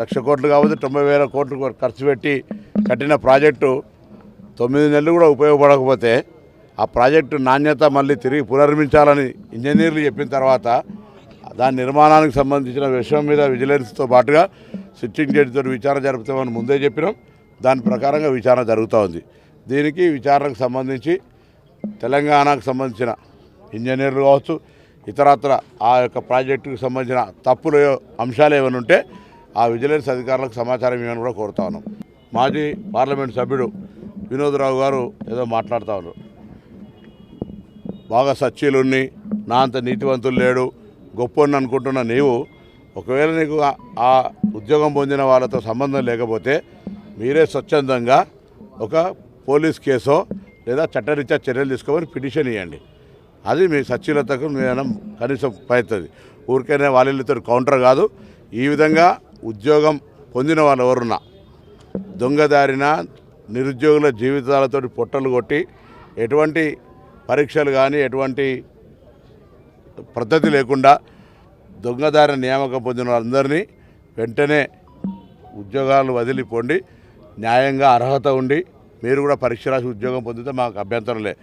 లక్ష కోట్లు కావచ్చు తొంభై వేల కోట్లు ఖర్చు పెట్టి కట్టిన ప్రాజెక్టు తొమ్మిది నెలలు కూడా ఉపయోగపడకపోతే ఆ ప్రాజెక్టు నాణ్యత మళ్ళీ తిరిగి పునర్మించాలని ఇంజనీర్లు చెప్పిన తర్వాత దాని నిర్మాణానికి సంబంధించిన విషయం మీద విజిలెన్స్తో పాటుగా సిట్టింగ్ జడ్జితో విచారణ జరుపుతామని ముందే చెప్పినాం. దాని ప్రకారంగా విచారణ జరుగుతూ ఉంది. దీనికి విచారణకు సంబంధించి తెలంగాణకు సంబంధించిన ఇంజనీర్లు కావచ్చు ఇతరత్ర ఆ యొక్క ప్రాజెక్టుకు సంబంధించిన తప్పులు అంశాలు ఏమైనా ఉంటే ఆ విజిలెన్స్ అధికారులకు సమాచారం ఇవ్వని కూడా కోరుతా ఉన్నాం. మాజీ పార్లమెంట్ సభ్యుడు వినోద్రావు గారు ఏదో మాట్లాడుతూ ఉన్నారు. బాగా సచ్చీలున్ని నా అంత నీతివంతులు లేడు గొప్పని అనుకుంటున్న నీవు. ఒకవేళ నీకు ఆ- ఉద్యోగం పొందిన వాళ్ళతో సంబంధం లేకపోతే మీరే స్వచ్ఛందంగా ఒక పోలీస్ కేసో లేదా చట్టరీత్యా చర్యలు తీసుకోమని పిటిషన్ ఇవ్వండి అది మీ సచ్చీలతకు నేను కనీసం పడుతుంది ఊరికైనా వాళ్ళతో కౌంటర్ కాదు. ఈ విధంగా ఉద్యోగం పొందిన వాళ్ళు ఎవరున్నా దొంగదారిన నిరుద్యోగుల జీవితాలతో పొట్టలు కొట్టి ఎటువంటి పరీక్షలు కానీ ఎటువంటి పద్ధతి లేకుండా దొంగదారి నియామకం పొందిన వాళ్ళందరినీ వెంటనే ఉద్యోగాలు వదిలిపోండి న్యాయంగా అర్హత ఉండి మీరు కూడా పరీక్ష రాసి ఉద్యోగం పొందితే మాకు అభ్యంతరం లేదు.